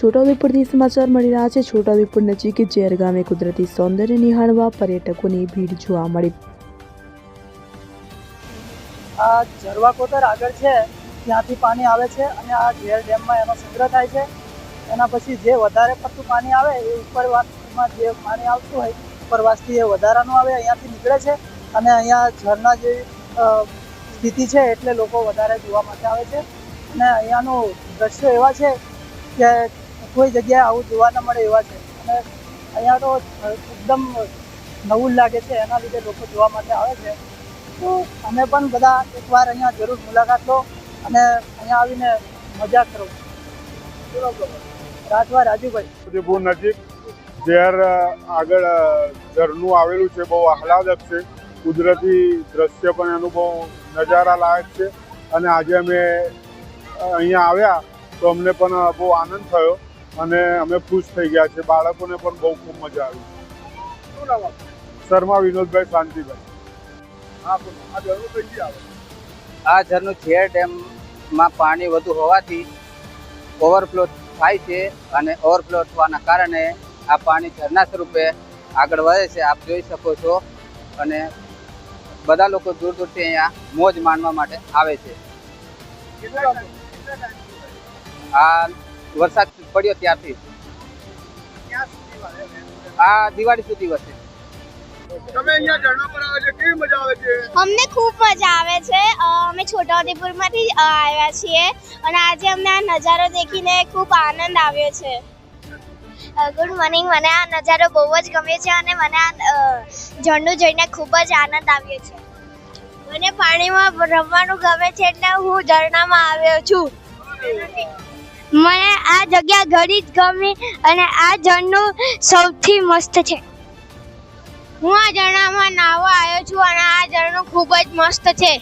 છોટાઉદેપુરથી સમાચાર મળી રહ્યા છે. છોટાઉદેપુર નજીક ઝેર ગામે કુદરતી સૌંદર્ય નિહાળવા પર્યટકોની ભીડ જોવા મળી. આ ઝરવા કોતર આગળ છે, ત્યાંથી પાણી આવે છે અને આ ઝેર ડેમમાં એનો સંગ્રહ થાય છે. એના પછી જે વધારે પડતું પાણી આવે એ ઉપરવાસમાં જે પાણી આવતું હોય, ઉપરવાસથી એ વધારાનું આવે, અહીંયાથી નીકળે છે અને અહીંયા ઝરના જેવી સ્થિતિ છે એટલે લોકો વધારે જોવા માટે આવે છે. અને અહીંયાનું દ્રશ્યો એવા છે કે કોઈ જગ્યાએ આવું જોવા ન મળે એવા છે. અને અહીંયા તો એકદમ નવું લાગે છે, એના લીધે લોકો જોવા માટે આવે છે. તો અમે પણ બધા એકવાર અહીંયા જરૂર મુલાકાત લો અને અહીંયા આવીને મજા કરો. રાજવા રાજુભાઈ. ઉદયપુર નજીક ઝેર આગળ ઝરનું આવેલું છે, બહુ આહલાદક છે. કુદરતી દ્રશ્ય પણ એનું બહુ નજારા લાયક છે. અને આજે અમે અહીંયા આવ્યા તો અમને પણ બહુ આનંદ થયો. અને અમે ખુશ થઈ ગયા છે. બાળકોને પણ બહુ ખૂબ મજા આવી. શર્મા વિનોદભાઈ શાંતિભાઈ. આ ઝરનું ઝેર ડેમમાં પાણી વધુ હોવાથી ઓવરફ્લો થાય છે અને ઓવરફ્લો થવાના કારણે આ પાણી ઝરણા સ્વરૂપે આગળ વધે છે. આપ જોઈ શકો છો અને બધા લોકો દૂર દૂરથી અહીંયા મોજ માણવા માટે આવે છે. આ વરસાદ પડ્યો ત્યારથી? આ દિવાળી સુધી વસે તમે અહીંયા ઝરણા પર આવે છે કેવી મજા આવે છે? અમને ખૂબ મજા આવે છે. અમે છોટાઉદેપુરમાંથી આવ્યા છીએ અને આજે અમને આ નજારો દેખીને ખૂબ આનંદ આવ્યો છે. ગુડ મોર્નિંગ મને આ નજારો બહુ જ ગમ્યો છે અને મને આ ઝરણું જોઈને ખૂબ જ આનંદ આવ્યો છે. મને પાણીમાં રમવાનું ગમે છે એટલે હું ઝરણામાં આવ્યો છું. મને આ જગ્યા ઘડી જ ગમી અને આ ઝરણું સૌથી મસ્ત છે. હું આ ઝરણામાં નાહવા આવ્યો છું અને આ ઝરણું ખૂબ જ મસ્ત છે.